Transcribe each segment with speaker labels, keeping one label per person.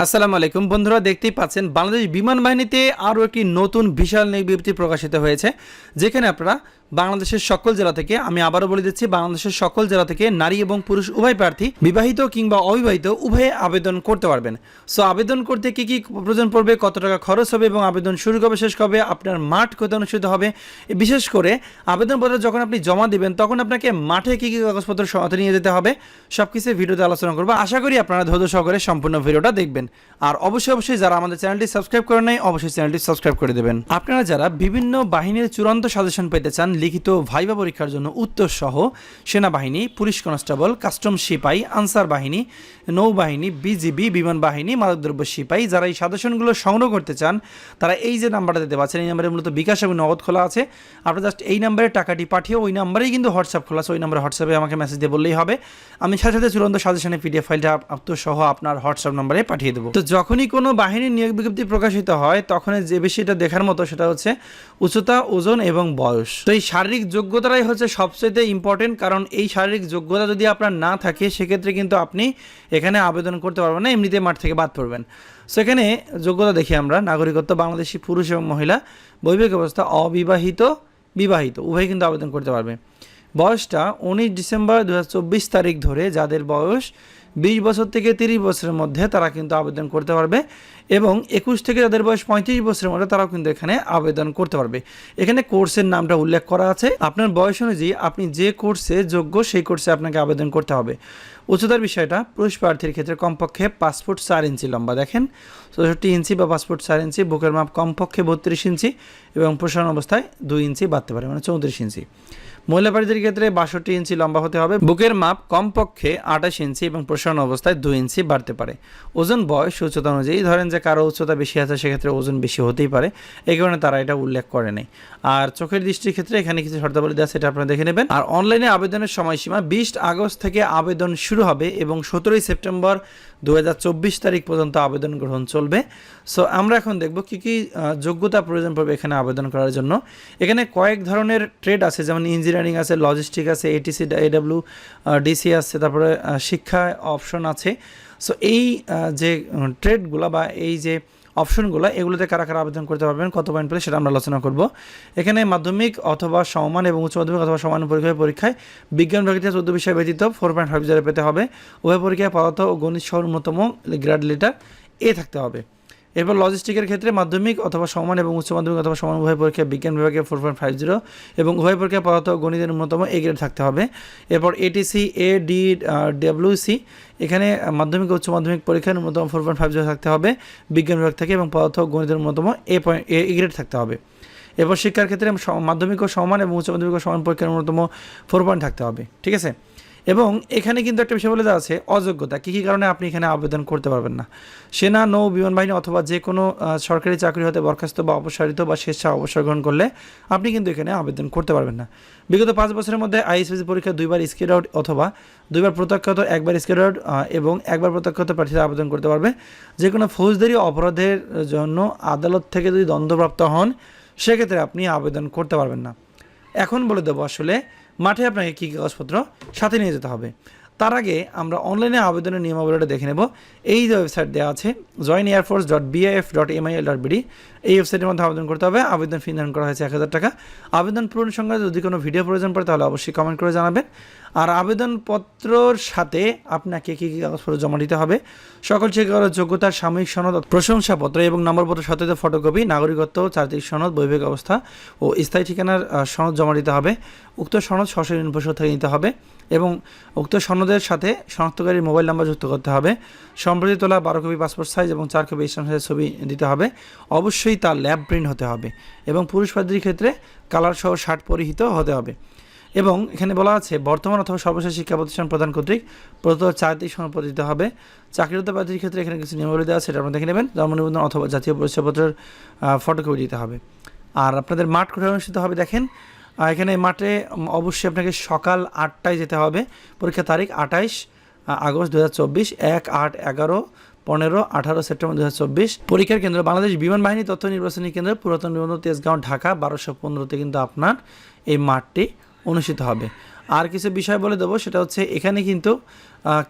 Speaker 1: আসসালামু আলাইকুম বন্ধুরা, দেখতেই পাচ্ছেন বাংলাদেশ বিমান বাহিনীতে আরও একটি নতুন বিশাল নিয়োগ প্রকাশিত হয়েছে, যেখানে আপনারা বাংলাদেশের সকল জেলা থেকে, আমি আবারও বলে দিচ্ছি, বাংলাদেশের সকল জেলা থেকে নারী এবং পুরুষ উভয় প্রার্থী বিবাহিত কিংবা অবিবাহিত উভয়ে আবেদন করতে পারবেন। সো আবেদন করতে কি কি প্রয়োজন পড়বে, কত টাকা খরচ হবে এবং আবেদন শুরু কবে, শেষ কবে, আপনার মাঠ কোথায় অনুষ্ঠিত হবে, বিশেষ করে আবেদনপত্র যখন আপনি জমা দিবেন, তখন আপনাকে মাঠে কি কি কাগজপত্র সাথে নিয়ে যেতে হবে সব কিছু ভিডিওতে আলোচনা করব। আশা করি আপনারা ধৈর্য সহকারে সম্পূর্ণ ভিডিওটা দেখবেন। আর অবশ্যই অবশ্যই যারা আমাদের চ্যানেলটি সাবস্ক্রাইব করে নেয় অবশ্যই চ্যানেলটি সাবস্ক্রাইব করে দেবেন। আপনারা যারা বিভিন্ন বাহিনীর চূড়ান্ত সাজেশন পেতে চান লিখিত ভাইবা পরীক্ষার জন্য উত্তর সহ সেনাবাহিনী, পুলিশ কনস্টেবল, কাস্টম সিপাই, আনসার বাহিনী, নৌবাহিনী, বিজিবি, বিমান বাহিনী, মাদকদ্রব্য সিপাই যারা এই সাজেশনগুলো সংগ্রহ করতে চান, তারা এই যে নাম্বারটা দিতে পারছেন এই নাম্বারে মূলত বিকাশ এবং নগদ খোলা আছে। আপনারা জাস্ট এই নাম্বারে টাকাটি পাঠিয়ে ওই নাম্বারেই কিন্তু হোয়াটসঅ্যাপ খোলা আছে, ওই নাম্বারে হোয়াটসঅ্যাপে আমাকে মেসেজ দিয়ে বললেই হবে। আমি সাথে সাথে চূড়ান্ত সাজেশনের পিডিএফ ফাইলটা উত্তর সহ আপনার হোয়াটসঅ্যাপ নাম্বারে পাঠিয়ে দেবো। তো যখনই কোনো বাহিনীর নিয়োগ বিজ্ঞপ্তি প্রকাশিত হয় তখন যে বিষয়টা দেখার মতো সেটা হচ্ছে উচ্চতা, ওজন এবং বয়স। তো এই শারীরিক যোগ্যতাটাই হচ্ছে সবচেয়ে ইম্পর্টেন্ট কারণ এই শারীরিক যোগ্যতা যদি আপনার না থাকে, সেক্ষেত্রে কিন্তু আপনি এখানে আবেদন করতে পারবেন না এমনিতে মাঠ থেকে বাদ পড়বেন। সেখানে যোগ্যতা দেখি আমরা, নাগরিকত্ব, বাংলাদেশি পুরুষ এবং মহিলা, বৈবাহিক অবস্থা অবিবাহিত, বিবাহিত, উভয় কিন্তু আবেদন করতে পারবে। বয়সটা উনিশ ডিসেম্বর দু হাজার চব্বিশ তারিখ ধরে যাদের বয়স বিশ বছর থেকে তিরিশ বছরের মধ্যে তারা কিন্তু আবেদন করতে পারবে এবং একুশ থেকে যাদের বয়স পঁয়ত্রিশ বছরের মধ্যে তারাও কিন্তু এখানে আবেদন করতে পারবে। এখানে কোর্সের নামটা উল্লেখ করা আছে। আপনার বয়স অনুযায়ী আপনি যে কোর্সে যোগ্য সেই কোর্সে আপনাকে আবেদন করতে হবে। উচ্চতার বিষয়টা, পুরুষ প্রার্থীর ক্ষেত্রে কমপক্ষে পাসপোর্ট চার ইঞ্চি লম্বা দেখেন। চৌষট্টি ইঞ্চি বা পাসপোর্ট চার ইঞ্চি, বুকের মাপ কমপক্ষে বত্রিশ ইঞ্চি এবং প্রসারণ অবস্থায় দুই ইঞ্চি বাড়তে পারে মানে চৌত্রিশ ইঞ্চি। মহিলা প্রার্থীদের ক্ষেত্রে বাষট্টি ইঞ্চি লম্বা হতে হবে। বুকের মাপ কমপক্ষে আঠাশ ইঞ্চি এবং প্রসারণ অবস্থায় দুই ইঞ্চি বাড়তে পারে। ওজন বয়স উচ্চতা অনুযায়ী ধরেন যে কারও উচ্চতা বেশি আছে, সেক্ষেত্রে ওজন বেশি হতেই পারে। এই কারণে তারা এটা উল্লেখ করে নেই। আর চোখের দৃষ্টির ক্ষেত্রে এখানে কিছু শর্তাবলী দেওয়া সেটা আপনারা দেখে নেবেন। আর অনলাইনে আবেদনের সময়সীমা বিশ আগস্ট থেকে আবেদন শুরু হবে এবং সতেরোই সেপ্টেম্বর দু হাজার চব্বিশ তারিখ পর্যন্ত আবেদন গ্রহণ চলবে। সো আমরা এখন দেখব কি কি যোগ্যতা প্রয়োজন পড়বে এখানে আবেদন করার জন্য। এখানে কয়েক ধরনের ট্রেড আছে, যেমন ইঞ্জিনিয়ারিং আছে লজিস্টিক আছে এটিসি এডাব্লিউ ডিসি আছে, তারপরে শিক্ষা অপশন আছে। সো এই যে ট্রেডগুলো বা এই যে অপশনগুলো, এগুলোতে কারা কারা আবেদন করতে পারবেন, কত পয়েন্ট পেলে সেটা আমরা আলোচনা করব। এখানে মাধ্যমিক অথবা সমান এবং উচ্চ মাধ্যমিক অথবা সমান পরীক্ষায় পরীক্ষায় বিজ্ঞান প্রকৃতি চোদ্দ বিষয় ব্যতীত ফোর পয়েন্ট ফাইভ পেতে হবে। উভয় পরীক্ষায় পদার্থ ও গণিত সহ ন্যূনতম গ্রেড লেটার এ থাকতে হবে। এরপর লজিস্টিকের ক্ষেত্রে মাধ্যমিক অথবা সমান এবং উচ্চ মাধ্যমিক অথবা সমান উভয় পরীক্ষায় বিজ্ঞান বিভাগে ফোর পয়েন্ট ফাইভ জিরো এবং উভয় পরীক্ষায় পদার্থ গণিতের ন্যূনতম এ গ্রেড থাকতে হবে। এরপর এটিসি এ ডি ডাব্লিউসি এখানে মাধ্যমিক উচ্চ মাধ্যমিক পরীক্ষায় ন্যূনতম ফোর পয়েন্ট ফাইভ জিরো থাকতে হবে। বিজ্ঞান বিভাগ থেকে এবং পদার্থ গণিতের ন্যূনতম এ পয়েন্ট এ গ্রেড থাকতে হবে। এরপর শিক্ষার ক্ষেত্রে মাধ্যমিক ও সমান এবং উচ্চ মাধ্যমিক ও সমান পরীক্ষার ন্যূনতম ফোর পয়েন্ট থাকতে হবে। ঠিক আছে? এবং এখানে কিন্তু একটা বিষয় বলে দেওয়া আছে অযোগ্যতা। কী কী কারণে আপনি এখানে আবেদন করতে পারবেন না? সেনা, নৌ, বিমান বাহিনী অথবা যে কোনো সরকারি চাকরি হতে বরখাস্ত বা অপসারিত বা স্বেচ্ছা অবসর গ্রহণ করলে আপনি কিন্তু এখানে আবেদন করতে পারবেন না। বিগত পাঁচ বছরের মধ্যে আইএসপিসি পরীক্ষা দুইবার স্কেড আউট অথবা দুইবার প্রত্যাখ্যাত একবার স্কেড আউট এবং একবার প্রত্যাখ্যাত প্রার্থীরা আবেদন করতে পারবে। যে কোনো ফৌজদারি অপরাধের জন্য আদালত থেকে যদি দণ্ডপ্রাপ্ত হন, সেক্ষেত্রে আপনি আবেদন করতে পারবেন না। এখন বলে দেবো আসলে মাঠে আপনাকে কী কাগজপত্র সাথে নিয়ে যেতে হবে? তার আগে আমরা অনলাইনে আবেদনের নিয়মাবলীটা দেখে নেব। এই যে ওয়েবসাইট দেওয়া আছে join air force dot BIF dot MIL dot BD এই ওয়েবসাইটের মধ্যে আবেদন করতে হবে। আবেদন ফি নির্ধারণ করা হয়েছে এক হাজার টাকা। আবেদন পূরণ সঙ্গে যদি কোনো ভিডিও প্রয়োজন পড়ে তাহলে অবশ্যই কমেন্ট করে জানাবেন। আর আবেদনপত্রর সাথে আপনাকে কী কী কাগজপত্র জমা দিতে হবে? সকল শিক্ষাগত যোগ্যতার সাময়িক সনদ, প্রশংসাপত্র এবং নম্বরপত্র সাথে ফটোকপি, নাগরিকত্ব, চারিত্রিক সনদ, বৈবাহিক অবস্থা ও স্থায়ী ঠিকানার সনদ জমা দিতে হবে। উক্ত সনদ সরাসরি ইনপোষণ থেকে নিতে হবে এবং উক্ত সনদের সাথে শনাক্তকারীর মোবাইল নাম্বার যুক্ত করতে হবে। সম্প্রতি তোলা বারো কপি পাসপোর্ট সাইজ এবং চার কপি স্ট্যাম্প সাইজের ছবি দিতে হবে। অবশ্যই তার ল্যাব প্রিন্ট হতে হবে এবং পুরুষ প্রার্থীর ক্ষেত্রে কালার সহ শার্ট পরিহিত হতে হবে। এবং এখানে বলা আছে, বর্তমান অথবা সর্বশেষ শিক্ষা প্রতিষ্ঠান প্রদান কর্তৃক প্রদত্ত চারিত্রিক সনদপত্র দিতে হবে। চাকরিরত প্রার্থীর ক্ষেত্রে এখানে কিছু নিয়মাবলী দেওয়া আছে সেটা আপনারা দেখে নেবেন। জন্ম নিবন্ধন অথবা জাতীয় পরিচয়পত্রের ফটোকপি দিতে হবে। আর আপনাদের মাঠ কোথায় অনুষ্ঠিত হবে দেখেন। এখানে মাঠে অবশ্যই আপনাকে সকাল আটটায় যেতে হবে। পরীক্ষা তারিখ আঠাইশ আগস্ট দু হাজার চব্বিশ, এক আট এগারো, পনেরো আঠারো সেপ্টেম্বর দু হাজার চব্বিশ। পরীক্ষার কেন্দ্র, বাংলাদেশ বিমান বাহিনী তথ্য নির্বাচনী কেন্দ্র, পুরাতন বিমান তেজগাঁও, ঢাকা, বারোশো পনেরোতে কিন্তু আপনার এই মাঠটি অনুষ্ঠিত হবে। আর কিছু বিষয় বলে দেবো, সেটা হচ্ছে এখানে কিন্তু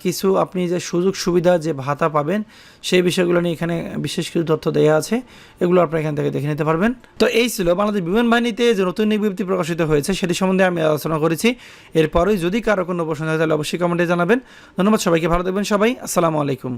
Speaker 1: কিছু আপনি যে সুযোগ সুবিধা যে ভাতা পাবেন, সেই বিষয়গুলো নিয়ে এখানে বিশেষ কিছু তথ্য দেওয়া আছে। এগুলো আপনারা এখান থেকে দেখে নিতে পারবেন। তো এই ছিল বাংলাদেশ বিমান বাহিনীতে যে নতুন বিজ্ঞপ্তি প্রকাশিত হয়েছে, সেটি সম্বন্ধে আমি আলোচনা করেছি। এরপরেই যদি কারও কোনো প্রশ্ন থাকে, তাহলে অবশ্যই কমেন্টে জানাবেন। ধন্যবাদ সবাইকে, ভালো থাকবেন সবাই। আসসালামু আলাইকুম।